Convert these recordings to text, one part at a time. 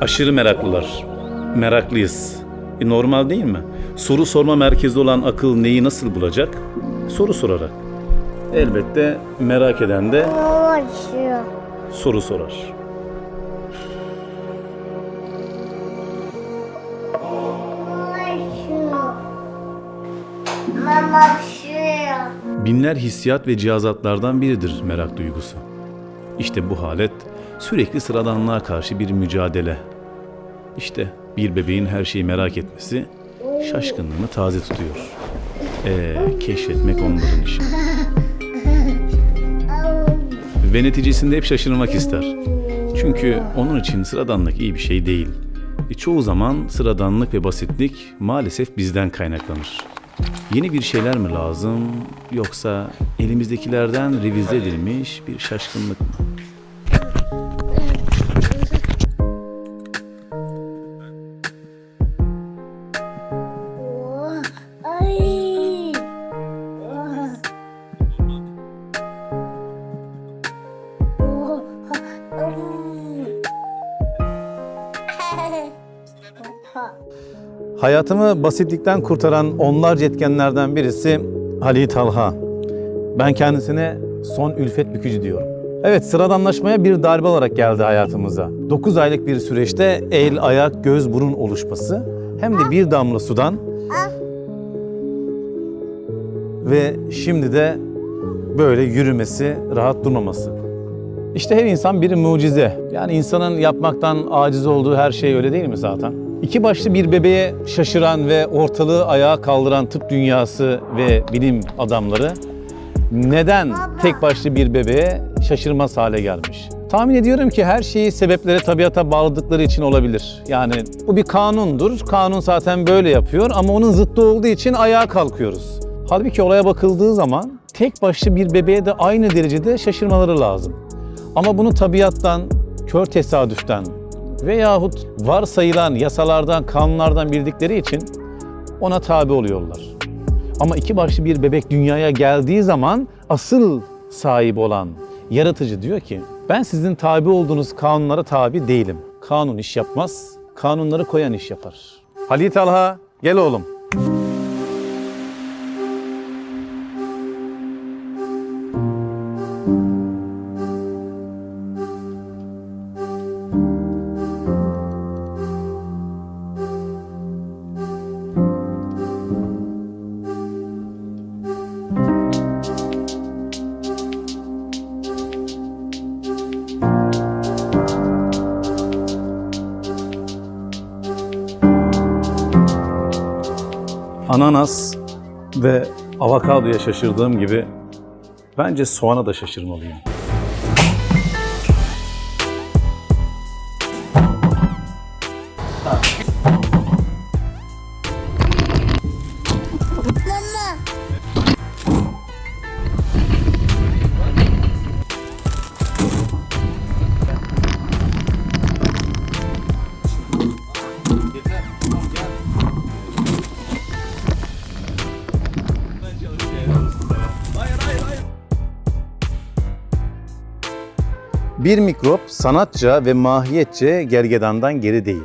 Aşırı meraklılar. Meraklıyız. E, normal değil mi? Soru sorma merkezi olan akıl neyi nasıl bulacak? Soru sorarak. Elbette merak eden de soru sorar. Mama başlıyor. Binler hissiyat ve cihazatlardan biridir merak duygusu. İşte bu halet sürekli sıradanlığa karşı bir mücadele. İşte bir bebeğin her şeyi merak etmesi şaşkınlığını taze tutuyor. Ee, keşfetmek onların işi. Ve neticesinde hep şaşırmak ister. Çünkü onun için sıradanlık iyi bir şey değil. E, çoğu zaman sıradanlık ve basitlik maalesef bizden kaynaklanır. Yeni bir şeyler mi lazım yoksa elimizdekilerden revize edilmiş bir şaşkınlık mı? Hayatımı basitlikten kurtaran onlarca etkenlerden birisi Ali Talha. Ben kendisine son ülfet bükücü diyorum. Evet sıradanlaşmaya bir darbe olarak geldi hayatımıza. 9 aylık bir süreçte el, ayak, göz, burun oluşması hem de bir damla sudan ve şimdi de böyle yürümesi, rahat durmaması. İşte her insan bir mucize. Yani insanın yapmaktan aciz olduğu her şey öyle değil mi zaten? İki başlı bir bebeğe şaşıran ve ortalığı ayağa kaldıran tıp dünyası ve bilim adamları neden tek başlı bir bebeğe şaşırmaz hale gelmiş? Tahmin ediyorum ki her şeyi sebeplere, tabiata bağladıkları için olabilir. Yani bu bir kanundur. Kanun zaten böyle yapıyor ama onun zıttı olduğu için ayağa kalkıyoruz. Halbuki olaya bakıldığı zaman tek başlı bir bebeğe de aynı derecede şaşırmaları lazım. Ama bunu tabiattan, kör tesadüften veyahut varsayılan yasalardan, kanunlardan bildikleri için ona tabi oluyorlar. Ama iki başlı bir bebek dünyaya geldiği zaman asıl sahip olan yaratıcı diyor ki ben sizin tabi olduğunuz kanunlara tabi değilim. Kanun iş yapmaz, kanunları koyan iş yapar. Halil Talha gel oğlum. Ananas ve avokadoya şaşırdığım gibi bence soğana da şaşırmalıyım. Bir mikrop sanatça ve mahiyetçe gergedandan geri değil.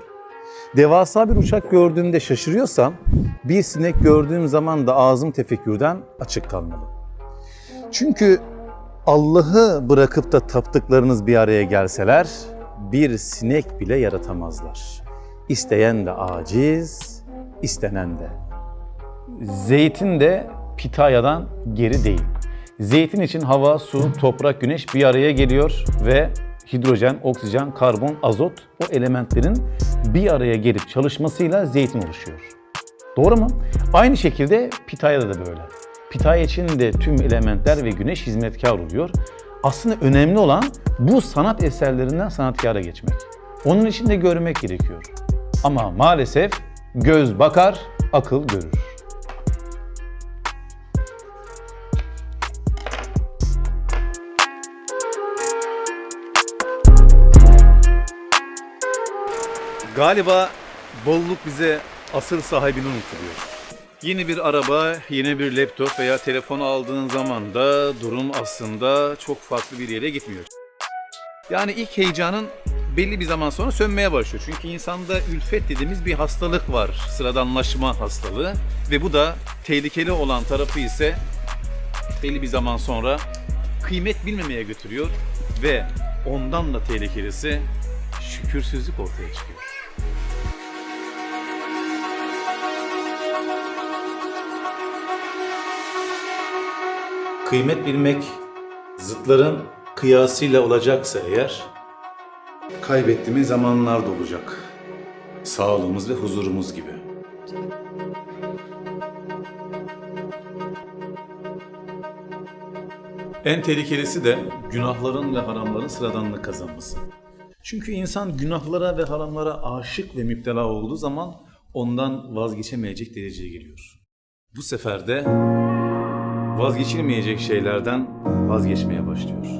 Devasa bir uçak gördüğümde şaşırıyorsam, bir sinek gördüğüm zaman da ağzım tefekkürden açık kalmalı. Çünkü Allah'ı bırakıp da taptıklarınız bir araya gelseler, bir sinek bile yaratamazlar. İsteyen de aciz, istenen de. Zeytin de pitayadan geri değil. Zeytin için hava, su, toprak, güneş bir araya geliyor ve hidrojen, oksijen, karbon, azot o elementlerin bir araya gelip çalışmasıyla zeytin oluşuyor. Doğru mu? Aynı şekilde pitayada da böyle. Pitaya için de tüm elementler ve güneş hizmetkar oluyor. Aslında önemli olan bu sanat eserlerinden sanatkara geçmek. Onun için de görmek gerekiyor. Ama maalesef göz bakar, akıl görür. Galiba bolluk bize asıl sahibini unutturuyor. Yeni bir araba, yeni bir laptop veya telefon aldığın zaman da durum aslında çok farklı bir yere gitmiyor. Yani ilk heyecanın belli bir zaman sonra sönmeye başlıyor. Çünkü insanda ülfet dediğimiz bir hastalık var. Sıradanlaşma hastalığı. Ve bu da tehlikeli olan tarafı ise belli bir zaman sonra kıymet bilmemeye götürüyor. Ve ondan da tehlikelisi şükürsüzlük ortaya çıkıyor. Kıymet bilmek zıtların kıyasıyla olacaksa eğer kaybettiğimiz zamanlar da olacak. Sağlığımız ve huzurumuz gibi. En tehlikelisi de günahların ve haramların sıradanlık kazanması. Çünkü insan günahlara ve haramlara aşık ve müptela olduğu zaman ondan vazgeçemeyecek dereceye geliyor. Bu sefer de vazgeçilmeyecek şeylerden vazgeçmeye başlıyor.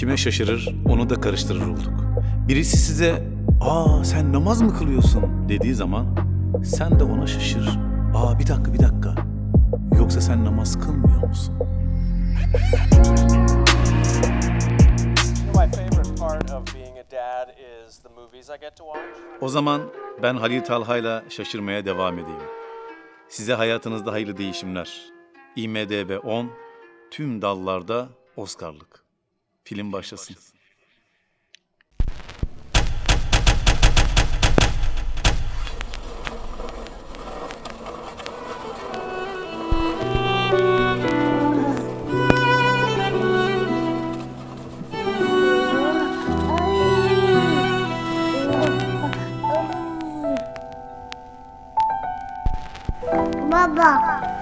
Kime şaşırır, onu da karıştırır olduk. Birisi size, ''Aa sen namaz mı kılıyorsun?'' dediği zaman sen de ona şaşır. ''Aa bir dakika bir dakika, yoksa sen namaz kılmıyor musun?'' O zaman ben Halil Talha'yla şaşırmaya devam edeyim. Size hayatınızda hayırlı değişimler. IMDB 10, tüm dallarda Oscar'lık. Film başlasın. Baba.